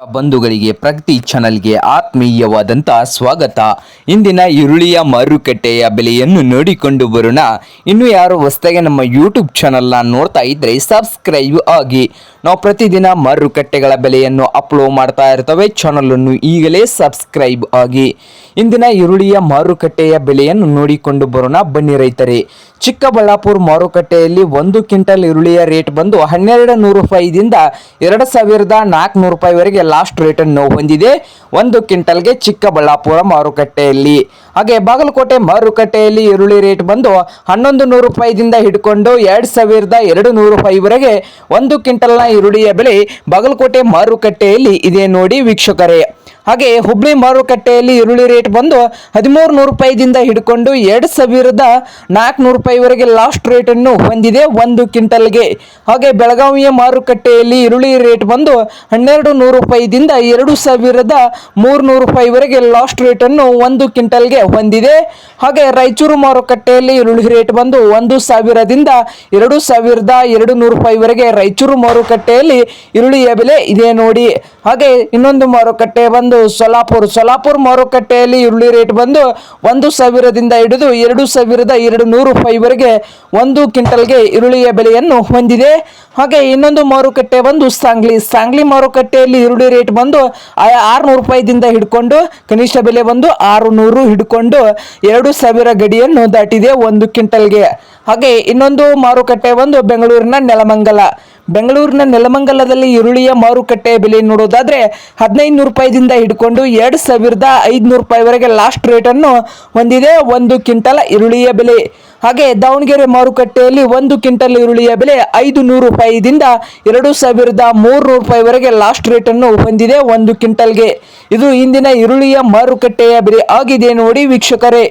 ಬಂಧುಗಳಿಗೆ ಪ್ರಗತಿ ಚಾನಲ್ಗೆ ಆತ್ಮೀಯವಾದಂಥ ಸ್ವಾಗತ. ಇಂದಿನ ಈರುಳ್ಳಿಯ ಮಾರುಕಟ್ಟೆಯ ಬೆಲೆಯನ್ನು ನೋಡಿಕೊಂಡು ಬರೋಣ. ಇನ್ನು ಯಾರು ಹೊಸದಾಗಿ ನಮ್ಮ ಯೂಟ್ಯೂಬ್ ಚಾನಲ್ನ ನೋಡ್ತಾ ಇದ್ದರೆ ಸಬ್ಸ್ಕ್ರೈಬ್ ಆಗಿ. ನಾವು ಪ್ರತಿದಿನ ಮಾರುಕಟ್ಟೆಗಳ ಬೆಲೆಯನ್ನು ಅಪ್ಲೋಡ್ ಮಾಡ್ತಾ ಇರ್ತವೆ. ಚಾನಲನ್ನು ಈಗಲೇ ಸಬ್ಸ್ಕ್ರೈಬ್ ಆಗಿ. ಇಂದಿನ ಈರುಳ್ಳಿಯ ಮಾರುಕಟ್ಟೆಯ ಬೆಲೆಯನ್ನು ನೋಡಿಕೊಂಡು ಬರೋಣ. ಬನ್ನಿ ರೈತರೇ, ಚಿಕ್ಕಬಳ್ಳಾಪುರ ಮಾರುಕಟ್ಟೆಯಲ್ಲಿ ಒಂದು ಕ್ವಿಂಟಲ್ ಈರುಳ್ಳಿಯ ರೇಟ್ ಬಂದು ಹನ್ನೆರಡು ನೂರು ರೂಪಾಯಿದಿಂದ ಎರಡು ಸಾವಿರದ ನಾಲ್ಕುನೂರು ರೂಪಾಯಿವರೆಗೆ ಲಾಸ್ಟ್ ರೇಟನ್ನು ಹೊಂದಿದೆ. ಒಂದು ಕ್ವಿಂಟಲ್ಗೆ ಚಿಕ್ಕಬಳ್ಳಾಪುರ ಮಾರುಕಟ್ಟೆಯಲ್ಲಿ. ಹಾಗೆ ಬಾಗಲಕೋಟೆ ಮಾರುಕಟ್ಟೆಯಲ್ಲಿ ಈರುಳ್ಳಿ ರೇಟ್ ಬಂದು ಹನ್ನೊಂದು ನೂರು ರೂಪಾಯಿದಿಂದ ಹಿಡ್ಕೊಂಡು ಎರಡು ಸಾವಿರದ ಎರಡು ನೂರು ರೂಪಾಯಿವರೆಗೆ ಒಂದು ಕ್ವಿಂಟಲ್ನ ಈರುಳ್ಳಿಯ ಬೆಲೆ ಬಾಗಲಕೋಟೆ ಮಾರುಕಟ್ಟೆಯಲ್ಲಿ ಇದೆ ನೋಡಿ ವೀಕ್ಷಕರೇ. ಹಾಗೆ ಹುಬ್ಳಿ ಮಾರುಕಟ್ಟೆಯಲ್ಲಿ ಈರುಳ್ಳಿ ರೇಟ್ ಬಂದು ಹದಿಮೂರು ನೂರು ರೂಪಾಯಿದಿಂದ ಹಿಡ್ಕೊಂಡು ಎರಡು ಸಾವಿರದ ನಾಲ್ಕುನೂರು ರೂಪಾಯಿವರೆಗೆ ಲಾಸ್ಟ್ ರೇಟನ್ನು ಹೊಂದಿದೆ ಒಂದು ಕ್ವಿಂಟಲ್ಗೆ. ಹಾಗೆ ಬೆಳಗಾವಿಯ ಮಾರುಕಟ್ಟೆಯಲ್ಲಿ ಈರುಳ್ಳಿ ರೇಟ್ ಬಂದು ಹನ್ನೆರಡು ನೂರು ರೂಪಾಯಿದಿಂದ ಎರಡು ಸಾವಿರದ ಮೂರುನೂರು ರೂಪಾಯಿವರೆಗೆ ಲಾಸ್ಟ್ ರೇಟನ್ನು ಒಂದು ಕ್ವಿಂಟಲ್ಗೆ ಹೊಂದಿದೆ. ಹಾಗೆ ರಾಯಚೂರು ಮಾರುಕಟ್ಟೆಯಲ್ಲಿ ಈರುಳ್ಳಿ ರೇಟ್ ಬಂದು ಒಂದು ಸಾವಿರದಿಂದ ಎರಡು ಸಾವಿರದ ಎರಡು ನೂರು ರೂಪಾಯಿವರೆಗೆ ರಾಯಚೂರು ಮಾರುಕಟ್ಟೆಯಲ್ಲಿ ಈರುಳ್ಳಿಯ ಬೆಲೆ ಇದೆ ನೋಡಿ. ಹಾಗೆ ಇನ್ನೊಂದು ಮಾರುಕಟ್ಟೆ ಬಂದು ಸೊಲಾಪುರ್ ಸೊಲಾಪುರ್ ಮಾರುಕಟ್ಟೆಯಲ್ಲಿ ಈರುಳ್ಳಿ ರೇಟ್ ಬಂದು ಒಂದು ಸಾವಿರದಿಂದ ಹಿಡಿದು ಎರಡು ಸಾವಿರದ ಎರಡು ನೂರು ರೂಪಾಯಿವರೆಗೆ ಒಂದು ಕ್ವಿಂಟಲ್ಗೆ ಈರುಳ್ಳಿಯ ಬೆಲೆಯನ್ನು ಹೊಂದಿದೆ. ಹಾಗೆ ಇನ್ನೊಂದು ಮಾರುಕಟ್ಟೆ ಬಂದು ಸಾಂಗ್ಲಿ. ಸಾಂಗ್ಲಿ ಮಾರುಕಟ್ಟೆಯಲ್ಲಿ ಈರುಳ್ಳಿ ರೇಟ್ ಬಂದು ಆರುನೂರು ರೂಪಾಯಿದಿಂದ ಹಿಡ್ಕೊಂಡು ಕನಿಷ್ಠ ಬೆಲೆ ಬಂದು ಆರು ನೂರು ಹಿಡ್ಕೊಂಡು ಎರಡು ಸಾವಿರ ಗಡಿಯನ್ನು ದಾಟಿದೆ ಒಂದು ಕ್ವಿಂಟಲ್ಗೆ. ಹಾಗೆ ಇನ್ನೊಂದು ಮಾರುಕಟ್ಟೆ, ಒಂದು ಬೆಂಗಳೂರಿನ ನೆಲಮಂಗಲ. ಬೆಂಗಳೂರಿನ ನೆಲಮಂಗಲದಲ್ಲಿ ಈರುಳ್ಳಿಯ ಮಾರುಕಟ್ಟೆ ಬೆಲೆ ನೋಡೋದಾದ್ರೆ ಹದಿನೈದು ರೂಪಾಯಿದಿಂದ ಹಿಡ್ಕೊಂಡು ಎರಡು ಸಾವಿರದ ಐದುನೂರು ರೂಪಾಯಿವರೆಗೆ ಲಾಸ್ಟ್ ರೇಟನ್ನು ಹೊಂದಿದೆ, ಒಂದು ಕ್ವಿಂಟಲ್ ಈರುಳ್ಳಿಯ ಬೆಲೆ. ಹಾಗೆ ದಾವಣಗೆರೆ ಮಾರುಕಟ್ಟೆಯಲ್ಲಿ ಒಂದು ಕ್ವಿಂಟಲ್ ಈರುಳ್ಳಿಯ ಬೆಲೆ ಐದು ನೂರು ರೂಪಾಯಿದಿಂದ ಎರಡು ಸಾವಿರದ ಮೂರುನೂರು ರೂಪಾಯಿವರೆಗೆ ಲಾಸ್ಟ್ ರೇಟನ್ನು ಹೊಂದಿದೆ, ಒಂದು ಕ್ವಿಂಟಲ್ಗೆ. ಇದು ಇಂದಿನ ಈರುಳ್ಳಿಯ ಮಾರುಕಟ್ಟೆಯ ಬೆಲೆ ಆಗಿದೆ ನೋಡಿ ವೀಕ್ಷಕರೇ.